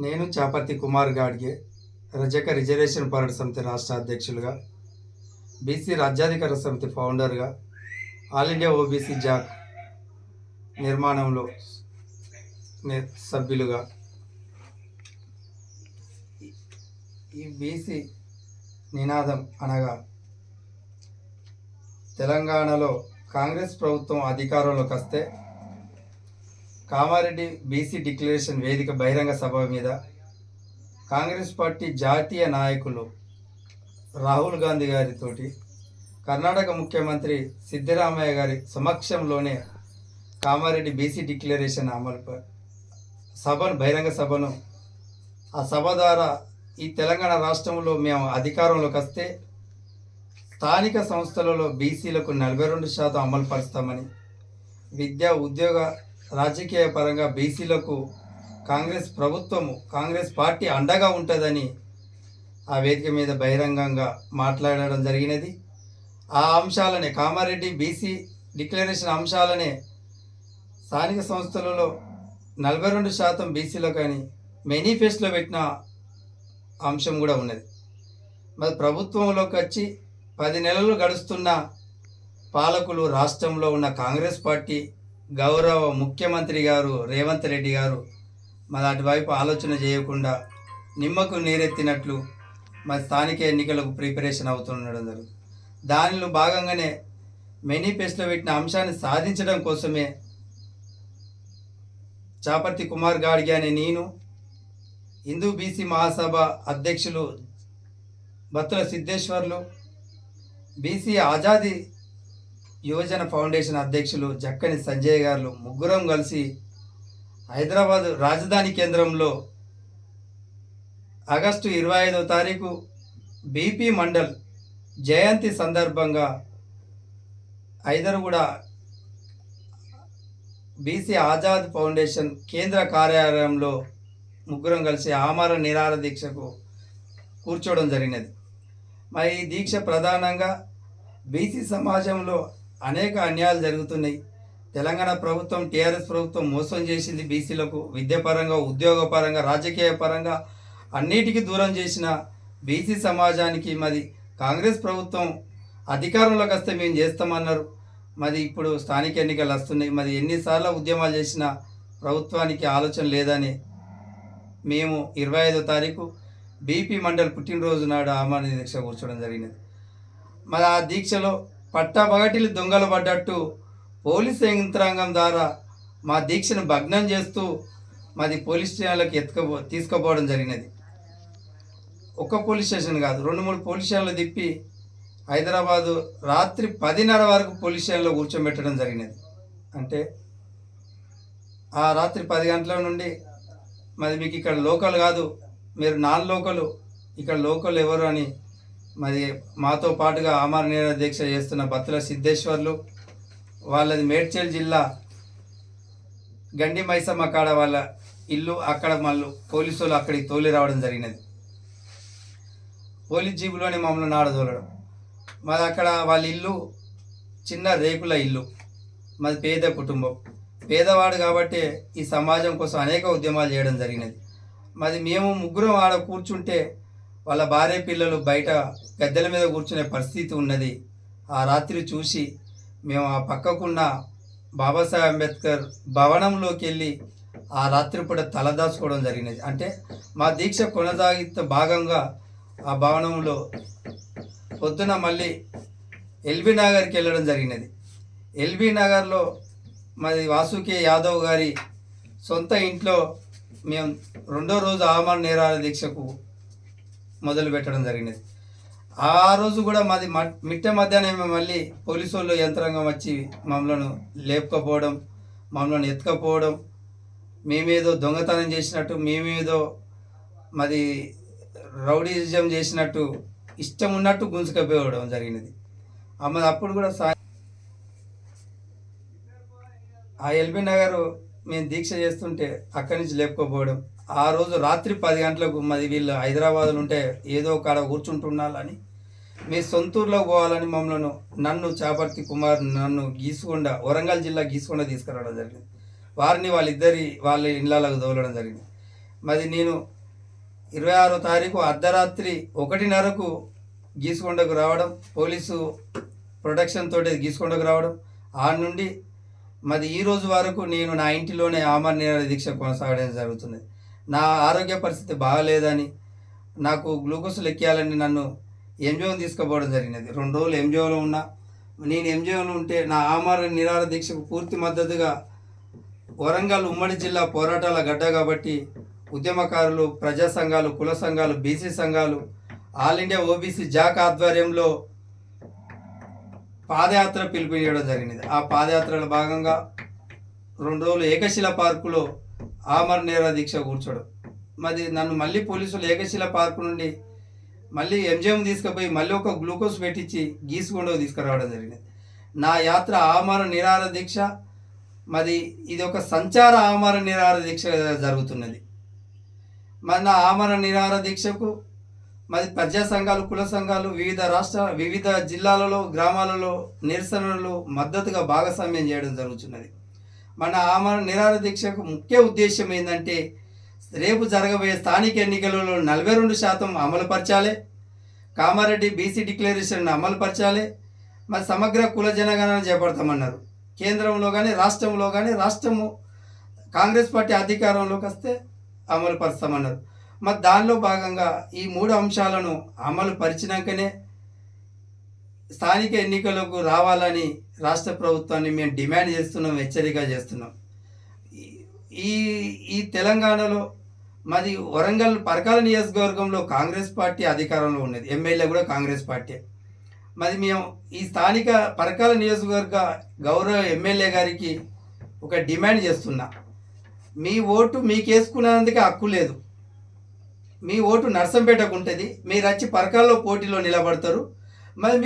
నేను చాపర్తి కుమార్ గాడ్గే రజక రిజర్వేషన్ పోరాట సమితి రాష్ట్ర అధ్యక్షులుగా బీసీ రాజ్యాధికార సమితి ఫౌండర్గా ఆల్ ఇండియా ఓబీసీ జాక్ నిర్మాణంలో నే- సభ్యులుగా. ఈ- ఈ బీసీ నినాదం అనగా తెలంగాణలో కాంగ్రెస్ ప్రభుత్వం అధికారంలోకి వస్తే కామారెడ్డి బీసీ డిక్లరేషన్ వేదిక బహిరంగ సభ మీద కాంగ్రెస్ పార్టీ జాతీయ నాయకులు రాహుల్ గాంధీ గారితోటి కర్ణాటక ముఖ్యమంత్రి సిద్ధరామయ్య గారి సమక్షంలోనే కామారెడ్డి బీసీ డిక్లరేషన్ అమలు సభను బహిరంగ సభను ఆ సభ ద్వారా ఈ తెలంగాణ రాష్ట్రంలో మేము అధికారంలోకి వస్తే స్థానిక సంస్థలలో బీసీలకు నలభై రెండు శాతం అమలు పరుస్తామని విద్య ఉద్యోగ రాజకీయ పరంగా బీసీలకు కాంగ్రెస్ ప్రభుత్వము కాంగ్రెస్ పార్టీ అండగా ఉంటుందని ఆ వేదిక మీద బహిరంగంగా మాట్లాడడం జరిగినది. ఆ అంశాలనే కామారెడ్డి బీసీ డిక్లరేషన్ అంశాలనే స్థానిక సంస్థలలో నలభై రెండు శాతం బీసీలకు అని మేనిఫెస్టోలో పెట్టిన అంశం కూడా ఉన్నది. మరి ప్రభుత్వంలోకి వచ్చి పది నెలలు గడుస్తున్న పాలకులు రాష్ట్రంలో ఉన్న కాంగ్రెస్ పార్టీ గౌరవ ముఖ్యమంత్రి గారు రేవంత్ రెడ్డి గారు మరి అటువైపు ఆలోచన చేయకుండా నిమ్మకు నీరెత్తినట్లు మరి స్థానిక ఎన్నికలకు ప్రిపరేషన్ అవుతుండడం జరుగుతుంది. దానిలో భాగంగానే మేనిఫెస్టో పెట్టిన అంశాన్ని సాధించడం కోసమే చాపర్తి కుమార్ గాడ్గి అనే నేను హిందూ బీసీ మహాసభ అధ్యక్షులు భత్తుల సిద్ధేశ్వర్లు బీసీ ఆజాదీ యువజన ఫౌండేషన్ అధ్యక్షులు జక్కని సంజయ్ గారు ముగ్గురం కలిసి హైదరాబాద్ రాజధాని కేంద్రంలో ఆగస్టు ఇరవై ఐదో తారీఖు బీపీ మండల్ జయంతి సందర్భంగా హైదర్గూడ బీసీ ఆజాద్ ఫౌండేషన్ కేంద్ర కార్యాలయంలో ముగ్గురం కలిసి ఆమర నిరాహార దీక్షకు కూర్చోవడం జరిగినది. మరి ఈ దీక్ష ప్రధానంగా బీసీ సమాజంలో అనేక అన్యాయాలు జరుగుతున్నాయి. తెలంగాణ ప్రభుత్వం టీఆర్ఎస్ ప్రభుత్వం మోసం చేసింది బీసీలకు. విద్యాపరంగా ఉద్యోగపరంగా రాజకీయ పరంగా అన్నిటికీ దూరం చేసిన బీసీ సమాజానికి మరి కాంగ్రెస్ ప్రభుత్వం అధికారంలోకి వస్తే మేము చేస్తామన్నారు. మరి ఇప్పుడు స్థానిక ఎన్నికలు వస్తున్నాయి. మరి ఎన్నిసార్లు ఉద్యమాలు చేసినా ప్రభుత్వానికి ఆలోచన లేదని మేము ఇరవై ఐదో తారీఖు బీపీ మండల్ పుట్టినరోజు నాడు ఆమాన దీక్ష కూర్చోవడం జరిగినది. మరి ఆ దీక్షలో పట్టబగటిలు దొంగలు పడ్డట్టు పోలీస్ యంత్రాంగం ద్వారా మా దీక్షను భగ్నం చేస్తూ మాది పోలీస్ స్టేషన్లకు ఎత్తుకపో తీసుకుపోవడం జరిగినది. ఒక్క పోలీస్ స్టేషన్ కాదు రెండు మూడు పోలీస్ స్టేషన్లు తిప్పి హైదరాబాదు రాత్రి పదిన్నర వరకు పోలీస్ స్టేషన్లో కూర్చోబెట్టడం జరిగినది. అంటే ఆ రాత్రి పది గంటల నుండి మరి మీకు ఇక్కడ లోకల్ కాదు మీరు నాన్ లోకలు ఇక్కడ లోకల్ ఎవరు అని మరి మాతో పాటుగా ఆమర నేర దీక్ష చేస్తున్న బత్తుల సిద్ధేశ్వర్లు వాళ్ళది మేడ్చల్ జిల్లా గండి మైసమ్మ కాడ వాళ్ళ ఇల్లు అక్కడ మళ్ళు పోలీసులు అక్కడికి తోలి రావడం జరిగినది. పోలీస్ జీబులోనే మమ్మల్ని నాడదోలడం మాది అక్కడ వాళ్ళ ఇల్లు చిన్న రేకుల ఇల్లు మాది పేద కుటుంబం. పేదవాడు కాబట్టి ఈ సమాజం కోసం అనేక ఉద్యమాలు చేయడం జరిగినది. మరి మేము ముగ్గురం ఆడ కూర్చుంటే వాళ్ళ భార్య పిల్లలు బయట గద్దెల మీద కూర్చునే పరిస్థితి ఉన్నది. ఆ రాత్రి చూసి మేము ఆ పక్కకున్న బాబాసాహెబ్ అంబేద్కర్ భవనంలోకి వెళ్ళి ఆ రాత్రిపూట తలదాచుకోవడం జరిగినది. అంటే మా దీక్ష కొనసాగిత భాగంగా ఆ భవనంలో పొద్దున మళ్ళీ ఎల్బీ నగర్కి వెళ్ళడం జరిగినది. ఎల్బీ నగర్లో మాది వాసుకి యాదవ్ గారి సొంత ఇంట్లో మేము రెండో రోజు ఆమరణ నేరాల దీక్షకు మొదలు పెట్టడం జరిగినది ఆ రోజు కూడా మాది మ- మిట్ట మధ్యాహ్నం మళ్ళీ పోలీసు వాళ్ళు యంత్రాంగం వచ్చి మమ్మల్ని లేపకపోవడం మమ్మల్ని ఎత్తుకపోవడం మేమేదో దొంగతనం చేసినట్టు మేమేదో మాది రౌడీజం చేసినట్టు ఇష్టం ఉన్నట్టు గుంజుకపోవడం జరిగినది. అమ్మ అప్పుడు కూడా సా ఆ ఎల్బీ నగర్ మేము దీక్ష చేస్తుంటే అక్కడి నుంచి లేపుకోపోవడం ఆ రోజు రాత్రి పది గంటలకు మరి వీళ్ళు హైదరాబాద్లో ఉంటే ఏదో కాడ కూర్చుంటున్నాలని మీ సొంతూరులో పోవాలని మమ్మల్ని నన్ను చాపర్తి కుమార్ నన్ను గీసుకొండ వరంగల్ జిల్లా గీసుకొండ తీసుకురావడం జరిగింది. వారిని వాళ్ళిద్దరి వాళ్ళ ఇళ్ళకు దోలడం జరిగింది. మరి నేను ఇరవై ఆరో తారీఖు అర్ధరాత్రి ఒకటిన్నరకు గీసుకొండకు రావడం పోలీసు ప్రొటెక్షన్ తోటి గీసుకొండకు రావడం ఆ నుండి మరి ఈ రోజు వరకు నేను నా ఇంటిలోనే ఆమర నిరాహార దీక్ష కొనసాగడం జరుగుతుంది. నా ఆరోగ్య పరిస్థితి బాగలేదని నాకు గ్లూకోజ్ లెక్కేయాలని నన్ను ఎంజిఓని తీసుకుపోవడం జరిగినది. రెండు రోజులు ఎంజిఓలో ఉన్నా నేను ఎంజిఓలో ఉంటే నా ఆమరణ నిరాహార దీక్షకు పూర్తి మద్దతుగా వరంగల్ ఉమ్మడి జిల్లా పోరాటాల గడ్డ కాబట్టి ఉద్యమకారులు ప్రజా సంఘాలు కుల సంఘాలు బీసీ సంఘాలు ఆల్ ఇండియా ఓబీసీ జాక్ ఆధ్వర్యంలో పాదయాత్ర పిలుపునియడం జరిగింది ఆ పాదయాత్రలో భాగంగా రెండు రోజులు ఏకశిల పార్కులో ఆమర నిరాహార దీక్ష కూర్చోడు. మరి నన్ను మళ్ళీ పోలీసులు ఏకశిల పార్కు నుండి మళ్ళీ ఎంజిఎం తీసుకుపోయి మళ్ళీ ఒక గ్లూకోజ్ పెట్టించి గీసుకొండకు తీసుకురావడం జరిగింది. నా యాత్ర ఆమర నిరాహార దీక్ష మరి ఇది ఒక సంచార ఆమర నిరాహార దీక్ష జరుగుతున్నది. మరి నా ఆమర నిరాహార దీక్షకు మరి ప్రజా సంఘాలు కుల సంఘాలు వివిధ రాష్ట్ర వివిధ జిల్లాలలో గ్రామాలలో నిరసనలు మద్దతుగా భాగస్వామ్యం చేయడం జరుగుతున్నది. మన ఆమర నిరాహార దీక్షకు ముఖ్య ఉద్దేశం ఏంటంటే రేపు జరగబోయే స్థానిక ఎన్నికలలో నలభై రెండు శాతం అమలుపరచాలి. కామారెడ్డి బీసీ డిక్లరేషన్ అమలుపరచాలి. మరి సమగ్ర కుల జనగణన చేపడతామన్నారు. కేంద్రంలో కానీ రాష్ట్రంలో కానీ రాష్ట్రము కాంగ్రెస్ పార్టీ అధికారంలోకి వస్తే అమలు పరుస్తామన్నారు మరి దానిలో భాగంగా ఈ మూడు అంశాలను అమలు పరిచినాకనే స్థానిక ఎన్నికలకు రావాలని రాష్ట్ర ప్రభుత్వాన్ని మేము డిమాండ్ చేస్తున్నాం హెచ్చరిక చేస్తున్నాం. ఈ ఈ తెలంగాణలో మరి వరంగల్ పరకాల నియోజకవర్గంలో కాంగ్రెస్ పార్టీ అధికారంలో ఉన్నది. ఎమ్మెల్యే కూడా కాంగ్రెస్ పార్టీ. మరి మేము ఈ స్థానిక పరకాల నియోజకవర్గ గౌరవ ఎమ్మెల్యే గారికి ఒక డిమాండ్ చేస్తున్నా. మీ ఓటు మీకు వేసుకున్నందుకే హక్కు లేదు. మీ ఓటు నర్సంపేటకు ఉంటుంది. మీరు వచ్చి పరకాల్లో పోటీలో నిలబడతారు. మరి